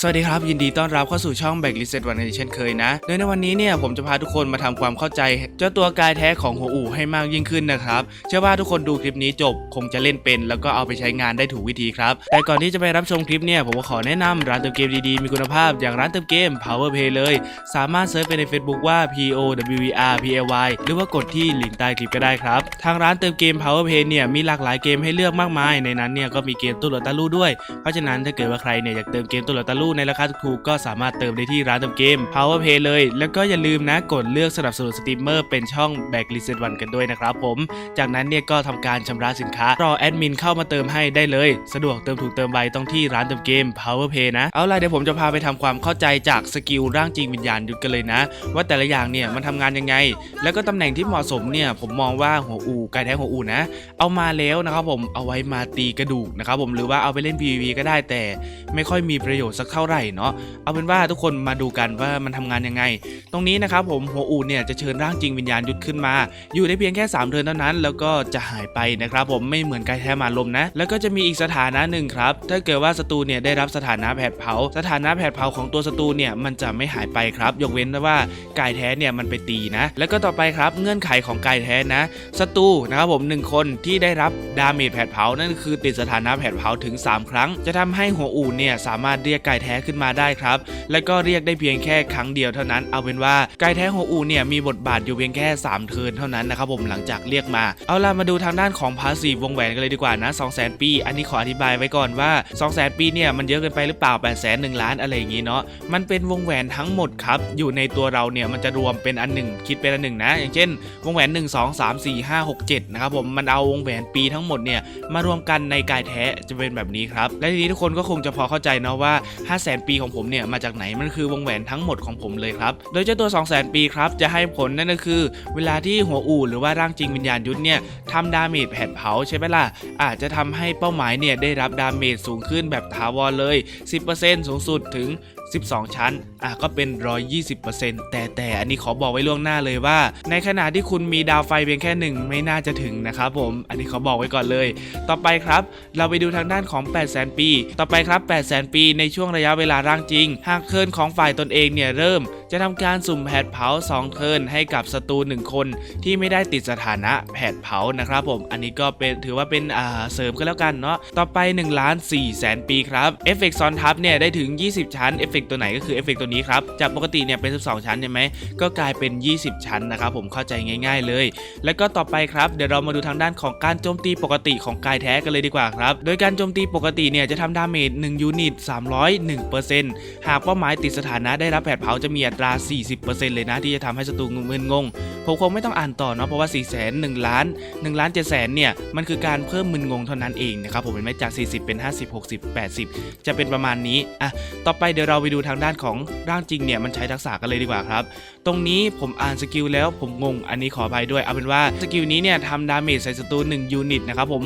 สวัสดีครับ ยินดีต้อนรับเข้าสู่ช่องแบกลิเซตวันนี้เช่นเคยนะโดยในวันนี้เนี่ยผมจะพาทุกคนมาทำความเข้าใจ เจ้าตัวกายแท้ของหัวอู่ให้มากยิ่งขึ้นนะครับ เชื่อว่าทุกคนดูคลิปนี้จบ คงจะเล่นเป็น แล้วก็เอาไปใช้งานได้ถูกวิธีครับ แต่ก่อนที่จะไปรับชมคลิปเนี่ยผมก็ขอแนะนำร้านเติมเกมดีๆ มีคุณภาพอย่างร้านเติมเกม Power Play เลย สามารถเซิร์ชไปใน Facebook ว่า P O W E R P A Y หรือว่ากดที่ลิงก์ใต้คลิปก็ได้ครับทางร้านเติมเกม Power Play เนี่ยมีหลากหลายเกมให้เลือกมากมาย ในนั้นเนี่ยก็มีเกมตุ้ลตาลู่ด้วยเพราะฉะนั้นถ้าเกิดว่าใครเนี่ยอยากเติมเกมตุ้ลตาลู่ในราคาถูกๆก็สามารถเติมได้ที่ร้านเติมเกม Power Play เลย แล้วก็อย่าลืมนะกดเลือกสนับสนุนสตรีมเมอร์เป็นช่อง Back l i s t 1กันด้วยนะครับผม จากนั้นเนี่ยก็ทำการชำระสินค้ารอแอดมินเข้ามาเติมให้ได้เลย สะดวกเติมถูกเติมไวต้องที่ร้านเติมเกม Power Play นะ เอาล่ะเดี๋ยวผมจะพาไปทำความเข้าใจจากสกิลร่างจริงวิญญาณยุทธกันเลยนะ ว่าแต่ละอย่างเนี่ยมันทำงานยังไง แล้วก็ตำแหน่งที่เหมาะสมเนี่ยผมมองว่าหัวอูกายแท้หัวอูนะ เอามาแล้วนะครับผมเอาไว้มาตีกระดูกนะครับผมหรือว่าเอาไปเล่น PVP ก็ได้แต่ไม่ค่อยมีประโยชน์สักท่าไหร่เนาะเอาเป็นว่าทุกคนมาดูกันว่ามันทำงานยังไง ตรงนี้นะครับผมหัวอูเนี่ยจะเชิญร่างจริงวิญญาณยุทธขึ้นมา อยู่ได้เพียงแค่ 3เทิร์นเท่านั้น แล้วก็จะหายไปนะครับผมไม่เหมือนกายแท้มาลมนะ แล้วก็จะมีอีกสถานะหนึ่งครับถ้าเกิดว่าศัตรูเนี่ยได้รับสถานะแผดเผา สถานะแผดเผาของตัวศัตรูเนี่ยมันจะไม่หายไปครับ ยกเว้นว่ากายแท้เนี่ยมันไปตีนะ แล้วก็ต่อไปครับเงื่อนไขของกายแท้นะศัตรูนะครับผมหนึ่งคนที่ได้รับดาเมจแผดเผานั่นคือติดสถานะแผดเผาถึง 3 ครั้ง จะทำให้หัวอูเนี่ยสามารถเรียกกายแท้ท้ขึ้นมาได้ครับ แล้วก็เรียกได้เพียงแค่ครั้งเดียวเท่านั้น เอาเป็นว่ากายแท้หัวอูเนี่ยมีบทบาทอยู่เพียงแค่ 3 เทินเท่านั้นนะครับผมหลังจากเรียกมา เอาล่ะมาดูทางด้านของพาสซีวงแหวนกันเลยดีกว่านะ 2 0 0 0 0 0 ปี อันนี้ขออธิบายไว้ก่อนว่า 2 0 0 0 0 0 ปีเนี่ยมันเยอะเกินไปหรือเปล่า8 0 0 0 0ล้านอะไรอย่างงี้เนาะ มันเป็นวงแหวนทั้งหมดครับ อยู่ในตัวเราเนี่ยมันจะรวมเป็นอันหนึ่งคิดเป็นอันหนึ่งนะ อย่างเช่น วงแหวน 1 2 3 4 5 6 7นะครับผม มันเอาวงแหวนปีทั้งหมดเนี่ยมารวมกันในกายแท้จะเป็นแบบนี้ครับ และทีนี้ทุกคนก็คงจะพอเข้าใจเนาะว่า5 0 0 0 0นปีของผมเนี่ยมาจากไหนมันคือวงแหวนทั้งหมดของผมเลยครับ โดยเจ้าตัว 2 0 0 0 0 0 ปีครับจะให้ผลนั่นก็คือ เวลาที่หัวอู่หรือว่าร่างจริงวิญญาณยุทธเนี่ยทำดาเมจแผดเผาใช่ไหมล่ะ อาจจะทำให้เป้าหมายเนี่ยได้รับดาเมจสูงขึ้นแบบถาวรเลย 10%สูงสุดถึง 12 ชั้นอะก็เป็น 120%แต่แต่อันนี้ขอบอกไว้ล่วงหน้าเลยว่า ในขณะที่คุณมีดาวไฟเพียงแค่หนึ่งไม่น่าจะถึงนะครับผม อันนี้ขอบอกไว้ก่อนเลย ต่อไปครับ เราไปดูทางด้านของ 8 0 0 0 0 0 ปี ต่อไปครับ 8 0 0 0 0 0 ปีในช่วงระยะเวลาร่างจริง หากเทิร์นของฝ่ายตนเองเนี่ยเริ่มจะทำการสุ่มแผดเผา2เทิร์นให้กับศัตรู1คนที่ไม่ได้ติดสถานะแผดเผานะครับผม อันนี้ก็เป็นถือว่าเป็นอ่าเสริมก็แล้วกันเนาะ ต่อไป1ล้าน4แสนปีครับ เอฟเฟกต์ซ้อนทับเนี่ยได้ถึง 20 ชั้น เอฟเฟกต์ตัวไหนก็คือเอฟเฟกต์ตัวนี้ครับ จากปกติเนี่ยเป็น 12 ชั้นใช่ไหม ก็กลายเป็น 20 ชั้นนะครับผม เข้าใจง่าย ๆเลย แล้วก็ต่อไปครับ เดี๋ยวเรามาดูทางด้านของการโจมตีปกติของกายแท้กันเลยดีกว่าครับ โดยการโจมตีปกติเนี่ยจะทำดาเมจ1ยูนิต301%หากเป้าหมายติดสถานะได้รับแผดเผาจะมีอัตรา 40%เลยนะที่จะทำให้ศัตรูมึนงง ผมคงไม่ต้องอ่านต่อเนาะเพราะว่า4 0 0 0 0 1ล้าน1ล้าน7แสนเนี่ยมันคือการเพิ่มมึนงงเท่านั้นเองนะครับผมเห็นไหมจาก 40 เป็น 50 60 80 จะเป็นประมาณนี้อะต่อไปเดี๋ยวเราไปดูทางด้านของร่างจริงเนี่ยมันใช้ทักษะกันเลยดีกว่าครับ ตรงนี้ผมอ่านสกิลแล้วผมงงอันนี้ขออภัยด้วยเอาเป็นว่าสกิลนี้เนี่ยทำดาเมจใส่ศัตรู1ยูนิตนะครับผม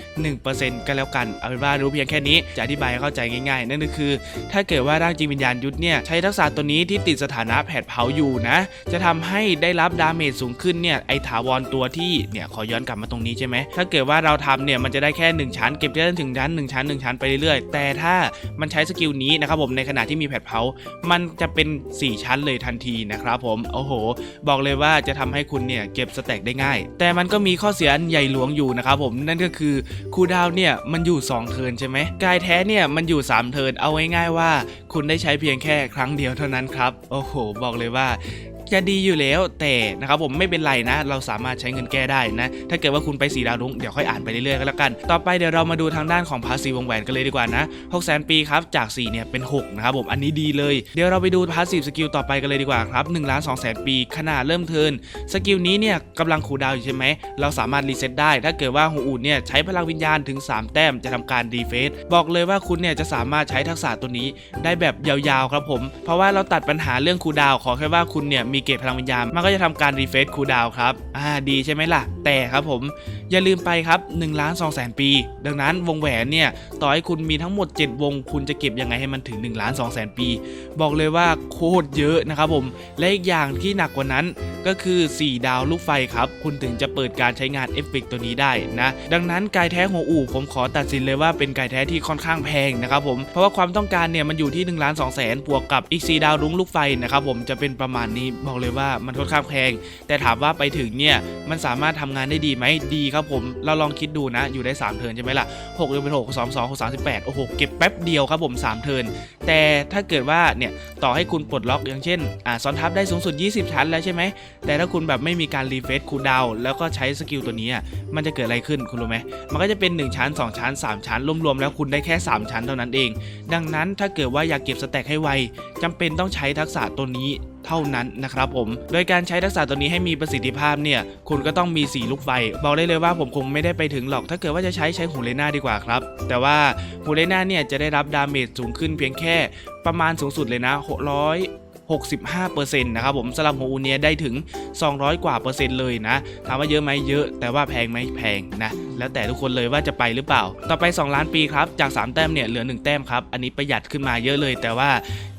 601%ก็แล้วกันเอาเป็นว่ารู้เพียงแค่นี้จะอธิบายให้เข้าใจง่ายๆ นั่นก็คือ ถ้าเกิดว่าร่างจริงวิญญาณยุทธเนี่ยใช้ทักษะตัวนี้ที่ติดสถานะแผดเผาอยู่นะ จะทำให้ได้รับับดาเมจสูงขึ้นเนี่ยไอถาวรตัวที่เนี่ยขอย้อนกลับมาตรงนี้ใช่ไหมถ้าเกิดว่าเราทำเนี่ยมันจะได้แค่ 1 ชั้นเก็บได้ถึงชั้น1ชั้น1ชั้นไปเรื่อยๆ แต่ถ้ามันใช้สกิลนี้นะครับผมในขณะที่มีแผดเผา มันจะเป็น 4 ชั้นเลยทันทีนะครับผมโอ้โห บอกเลยว่าจะทำให้คุณเนี่ยเก็บสแต็กได้ง่าย แต่มันก็มีข้อเสียอันใหญ่หลวงอยู่นะครับผมนั่นก็คือคูดาวเนี่ยมันอยู่ 2 เทิร์นใช่ไหมกายแท้เนี่ยมันอยู่ 3 เทิร์นเอาง่ายๆว่า คุณได้ใช้เพียงแค่ครั้งเดียวเท่านั้นครับโอ้โห บอกเลยว่า จะดีอยู่แล้วแต่นะครับผมไม่เป็นไรนะ เราสามารถใช้เงินแก้ได้นะ ถ้าเกิดว่าคุณไปสีดาวรุ้งเดี๋ยวค่อยอ่านไปเรื่อยๆก็แล้วกัน ต่อไปเดี๋ยวเรามาดูทางด้านของพาสีวงแหวนกันเลยดีกว่านะ6 0 0 0 0ปีครับจาก4เนี่ยเป็น6นะครับผมอันนี้ดีเลยเดี๋ยวเราไปดูพาสีสกิลต่อไปกันเลยดีกว่าครับ1ล้าน2แสนปี ขนาดเริ่มเทินสกิลนี้เนี่ยกำลังคูดาวอยู่ใช่ไหมเราสามารถรีเซ็ตได้ ถ้าเกิดว่าหูอูดเนี่ยใช้พลังวิญญาณถึง 3 แต้มจะทำการดีเฟสบอกเลยว่าคุณเนี่ยจะสามารถใช้ทักษะตัวนี้ได้แบบยาวๆครับผม เพราะว่าเราตัดปัญหาเรื่องคูดาวขอแค่ว่าคุณเนี่ยมีมีเกรดพลังวิญญาณมันก็จะทำการรีเฟซคูลดาวครับอ่าดีใช่ไหมล่ะ แต่ครับผมอย่าลืมไปครับ1ล้าน2แสนปี ดังนั้นวงแหวนเนี่ยต่อให้คุณมีทั้งหมด 7 วง คุณจะเก็บยังไงให้มันถึง1ล้าน2แสนปี บอกเลยว่าโคตรเยอะนะครับผม และอีกอย่างที่หนักกว่านั้นก็คือ 4 ดาวลูกไฟครับ คุณถึงจะเปิดการใช้งานเอฟเฟกตัวนี้ได้นะ ดังนั้นกายแท้หัวอู่ผมขอตัดสินเลยว่าเป็นกายแท้ที่ค่อนข้างแพงนะครับผม เพราะว่าความต้องการเนี่ยมันอยู่ที่1ล้าน2แสนบวกกับอีก 4 ดาวรุ้งลูกไฟนะครับผมจะเป็นประมาณนี้บอกเลยว่ามันค่อนข้างแพง แต่ถามว่าไปถึงเนี่ยมันสามารถทำงานได้ดีไหมดีครับครับผมเราลองคิดดูนะอยู่ได้ 3 เทิร์นใช่ไหมล่ะ6เดือนเป็น6 2 2 6 3 8โอ้โหเก็บแป๊บเดียวครับผม 3 เทิร์นแต่ถ้าเกิดว่าเนี่ยต่อให้คุณปลดล็อกอย่างเช่นอ่าซ้อนทับได้สูงสุด 20 ชั้นแล้วใช่ไหมแต่ถ้าคุณแบบไม่มีการรีเฟซคูลดาวแล้วก็ใช้สกิลตัวนี้มันจะเกิดอะไรขึ้นคุณรู้ไหมมันก็จะเป็น 1 ชั้น 2 ชั้น 3 ชั้นรวมๆแล้วคุณได้แค่ 3 ชั้นเท่านั้นเอง ดังนั้นถ้าเกิดว่าอยากเก็บสแต็กให้ไวจำเป็นต้องใช้ทักษะตัวนี้ เท่านั้นนะครับผม โดยการใช้ทักษะตัวนี้ให้มีประสิทธิภาพเนี่ย คุณก็ต้องมี4ลูกไฟ บอกได้เลยว่าผมคงไม่ได้ไปถึงหรอก ถ้าเกิดว่าจะใช้ใช้หูเลน่าดีกว่าครับ แต่ว่าหูเลน่าเนี่ยจะได้รับดาเมจสูงขึ้นเพียงแค่ประมาณสูงสุดเลยนะ600 65%นะครับผมสำหรับหัวอูเนียได้ถึง 200 กว่าเปอร์เซ็นต์เลยนะถามว่าเยอะไหมเยอะ แต่ว่าแพงไหมแพงนะแล้วแต่ทุกคนเลยว่าจะไปหรือเปล่า ต่อไป 2 ล้านปีครับจาก 3 แต้มเนี่ยเหลือ 1 แต้มครับ อันนี้ประหยัดขึ้นมาเยอะเลย แต่ว่า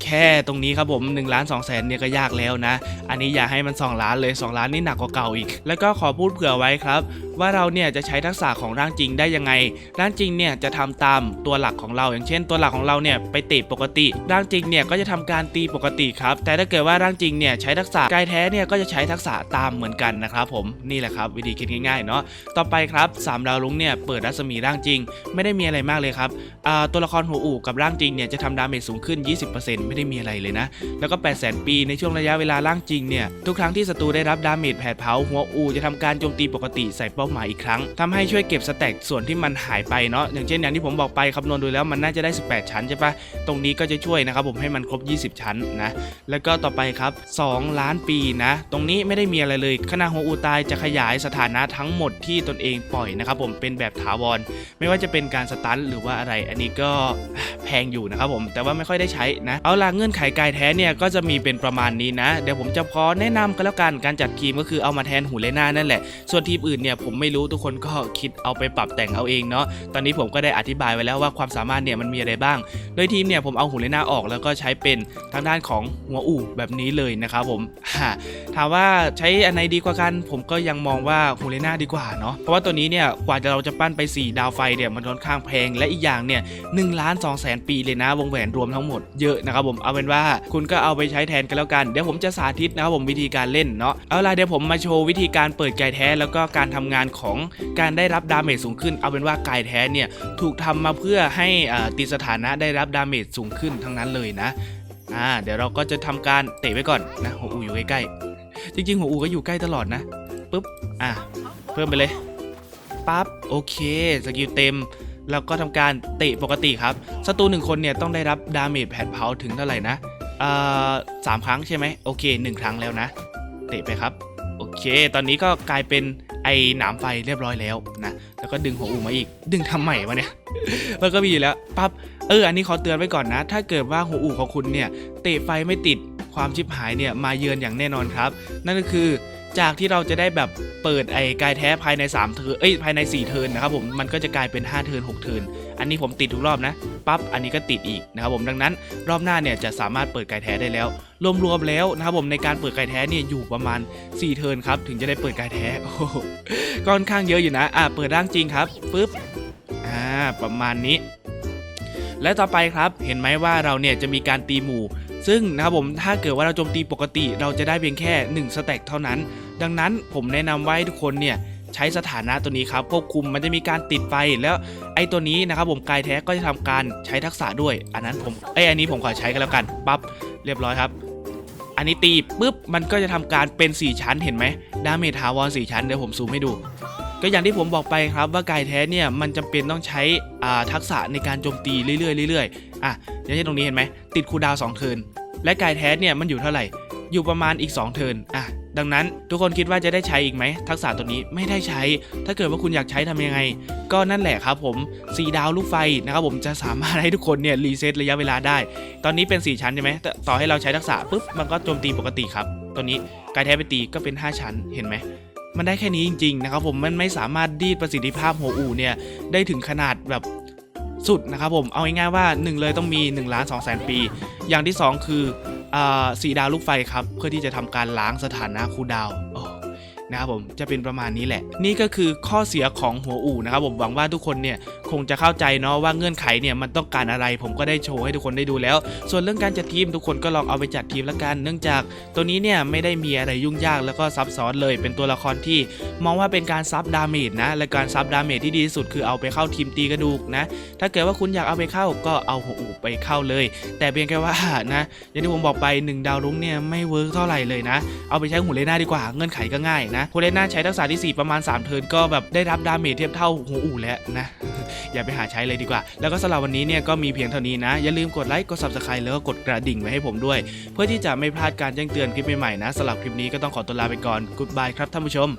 แค่ตรงนี้ครับผม1ล้าน2แสนเนี่ยก็ยากแล้วนะ อันนี้อย่าให้มัน 2 ล้านเลย 2 ล้านนี่หนักกว่าเก่าอีก แล้วก็ขอพูดเผื่อไว้ครับ ว่าเราเนี่ยจะใช้ทักษะของร่างจริงได้ยังไง ร่างจริงเนี่ยจะทำตามตัวหลักของเรา อย่างเช่น ตัวหลักของเราเนี่ยไปเตะปกติ ร่างจริงเนี่ยก็จะทำการตีปกติครับแต่ถ้าเกิดว่าร่างจริงเนี่ยใช้ทักษะกายแท้เนี่ยก็จะใช้ทักษะตามเหมือนกันนะครับผมนี่แหละครับวิธีคิดง่ายๆเนาะต่อไปครับสามดาวลุงเนี่ยเปิดรัศมีร่างจริง ไม่ได้มีอะไรมากเลยครับตัวละครหัวอู่กับร่างจริงเนี่ยจะทำดาเมจสูงขึ้น 20%ไม่ได้มีอะไรเลยนะ แล้วก็ 8 0 0 0 0ปีในช่วงระยะเวลาร่างจริงเนี่ยทุกครั้งที่ศัตรูได้รับดาเมจแผดเผาหัวอูจะทำการโจมตีปกติใส่เป้าหมายอีกครั้งทำให้ช่วยเก็บสแต็กส่วนที่มันหายไปเนาะอย่างเช่นอย่างที่ผมบอกไปคำนวณดูแล้วมันน่าจะได้ 18 ชั้นใช่ปะตรงนี้ก็จะช่วยนะครับผมให้มันครบ 20 ชั้นนะแล้วก็ต่อไปครับ 2 ล้านปีนะ ตรงนี้ไม่ได้มีอะไรเลยขณะหัวอูตายจะขยายสถานะทั้งหมดที่ตนเองปล่อยนะครับผมเป็นแบบถาวร ไม่ว่าจะเป็นการสตันหรือว่าอะไร อันนี้ก็แพงอยู่นะครับผมแต่ว่าไม่ค่อยได้ใช้นะ เอาล่ะเงื่อนไขกายแท้เนี่ยก็จะมีเป็นประมาณนี้นะ เดี๋ยวผมจะขอแนะนำกันแล้วกันการจัดทีมก็คือเอามาแทนหูเลน่านั่นแหละ ส่วนทีมอื่นเนี่ยผมไม่รู้ทุกคนก็คิดเอาไปปรับแต่งเอาเองเนาะตอนนี้ผมก็ได้อธิบายไว้แล้วว่าความสามารถเนี่ยมันมีอะไรบ้าง โดยทีมเนี่ยผมเอาหูเลน่าออกแล้วก็ใช้เป็นทางด้านของหัวอู่แบบนี้เลยนะครับผมถามว่าใช้อันไหนดีกว่ากัน ผมก็ยังมองว่าฮูเลน่าดีกว่าเนาะเพราะว่าตัวนี้เนี่ยกว่าจะเราจะปั้นไป 4 ดาวไฟเนี่ยมันค่อนข้างแพงและอีกอย่างเนี่ยหนึ่งล้านสองแสนปีเลยนะวงแหวนรวมทั้งหมดเยอะนะครับผมเอาเป็นว่าคุณก็เอาไปใช้แทนกันแล้วกันเดี๋ยวผมจะสาธิตนะครับผมวิธีการเล่นเนาะเอาล่ะเดี๋ยวผมมาโชว์วิธีการเปิดไก่แท้แล้วก็การทำงานของการได้รับดาเมจสูงขึ้น เอาเป็นว่าไก่แท้เนี่ยถูกทำมาเพื่อให้ติดสถานะได้รับดาเมจสูงขึ้นทั้งนั้นเลยนะ อ่า เดี๋ยวเราก็จะทำการเตะไว้ก่อนนะหัวอูอยู่ใกล้ๆ จริงๆหัวอูก็อยู่ใกล้ตลอดนะปุ๊บ อะ เพิ่มไปเลย ปั๊บ โอเค สกิลเต็ม แล้วก็ทำการเตะปกติครับ ศัตรูหนึ่งคนเนี่ยต้องได้รับดาเมจแผดเผาถึงเท่าไหร่นะเอ่อสามครั้งใช่ไหม โอเคหนึ่งครั้งแล้วนะ เตะไปครับ โอเค ตอนนี้ก็กลายเป็น ไอ้หนามไฟเรียบร้อยแล้วนะแล้วก็ดึงหัวอูมาอีก ดึงทำใหม่วะเนี่ยมันก็มีอยู่แล้วปั๊บเอออันนี้ขอเตือนไว้ก่อนนะ ถ้าเกิดว่าหัวอูของคุณเนี่ยเตะไฟไม่ติดความชิบหายเนี่ยมาเยือนอย่างแน่นอนครับ นั่นก็คือ จากที่เราจะได้แบบเปิดไอ้กายแท้ภายใน3เทิร์นเอ้ยภายใน 4 เทิร์นนะครับผมมันก็จะกลายเป็น 5 เทิร์น6เทิร์นอันนี้ผมติดทุกรอบนะปั๊บอันนี้ก็ติดอีกนะครับผมดังนั้นรอบหน้าเนี่ยจะสามารถเปิดกายแท้ได้แล้ว รวมๆแล้วนะครับผมในการเปิดกายแท้เนี่ยอยู่ประมาณ 4 เทิร์นครับถึงจะได้เปิดกายแท้ก็ค่อนข้างเยอะอยู่นะอะเปิดร่างจริงครับปึ๊บอ่าประมาณนี้และต่อไปครับ เห็นไหมว่าเราเนี่ยจะมีการตีหมู่ ซึ่งนะครับผมถ้าเกิดว่าเราโจมตีปกติ เราจะได้เพียงแค่1สแต็กเท่านั้น ดังนั้นผมแนะนำว่าให้ทุกคนเนี่ยใช้สถานะตัวนี้ครับควบคุมมันจะมีการติดไฟแล้วไอ้ตัวนี้นะครับผมกายแท้ก็จะทำการใช้ทักษะด้วย อันนั้นผมเอ้อันนี้ผมขอใช้กันแล้วกันปั๊บเรียบร้อยครับ อันนี้ตีปุ๊บมันก็จะทำการเป็น 4 ชั้นเห็นไหมดาเมจถาวร4ชั้นเดี๋ยวผมซูมให้ดู ก็อย่างที่ผมบอกไปครับว่ากายแท้เนี่ยมันจำเป็นต้องใช้ทักษะในการโจมตีเรื่อยๆเรื่อยๆอะอย่างเช่นตรงนี้เห็นไหมติดคูดาวสองเทิร์น และกายแท้เนี่ยมันอยู่เท่าไหร่ อยู่ประมาณอีก 2 เทิร์นอะดังนั้นทุกคนคิดว่าจะได้ใช้อีกไหม ทักษะตัวนี้ไม่ได้ใช้ ถ้าเกิดว่าคุณอยากใช้ทำยังไง ก็นั่นแหละครับผม4ดาวลูกไฟนะครับผมจะสามารถให้ทุกคนเนี่ยรีเซ็ตระยะเวลาได้ ตอนนี้เป็น 4 ชั้นใช่ไหมแต่ต่อให้เราใช้ทักษะปุ๊บมันก็โจมตีปกติครับ ตัวนี้กายแท้ไปตีก็เป็น 5 ชั้นเห็นไหมมันได้แค่นี้จริงๆนะครับผมมันไม่สามารถดีดประสิทธิภาพหัวอู่เนี่ยได้ถึงขนาดแบบ สุดนะครับผม เอาง่ายๆว่า 1 เลยต้องมี1ล้าน2แสนปี อย่างที่ 2 คืออสีดาวลูกไฟครับ เพื่อที่จะทำการล้างสถานะคูดาว โอ้ นะครับผมจะเป็นประมาณนี้แหละ นี่ก็คือข้อเสียของหัวอู่นะครับผมหวังว่าทุกคนเนี่ยคงจะเข้าใจเนาะว่าเงื่อนไขเนี่ยมันต้องการอะไร ผมก็ได้โชว์ให้ทุกคนได้ดูแล้ว ส่วนเรื่องการจัดทีมทุกคนก็ลองเอาไปจัดทีมละกัน เนื่องจากตัวนี้เนี่ยไม่ได้มีอะไรยุ่งยากแล้วก็ซับซ้อนเลย เป็นตัวละครที่มองว่าเป็นการซับดาเมจนะและการซับดาเมจที่ดีที่สุดคือเอาไปเข้าทีมตีกระดูกนะถ้าเกิดว่าคุณอยากเอาไปเข้าก็เอาหัวอู่ไปเข้าเลย แต่เพียงแค่ว่านะอย่างที่ผมบอกไปหนึ่งดาวรุ้งเนี่ยไม่เวิร์กเท่าไหร่เลยนะ เอาไปใช้หูเลน่าดีกว่าเงื่อนไขก็ง่ายนะหูเลน่าใช้ทักษะที่ 4 ประมาณ 3 เทิร์นก็แบบได้รับดาเมจเทียบเท่าหัวอู่แล้วนะ อย่าไปหาใช้เลยดีกว่า แล้วก็สำหรับวันนี้เนี่ยก็มีเพียงเท่านี้นะ อย่าลืมกดไลค์ กด subscribe แล้วก็กดกระดิ่งไว้ให้ผมด้วย เพื่อที่จะไม่พลาดการแจ้งเตือนคลิปใหม่ๆนะสำหรับคลิปนี้ก็ต้องขอตัวลาไปก่อน goodbye ครับท่านผู้ชม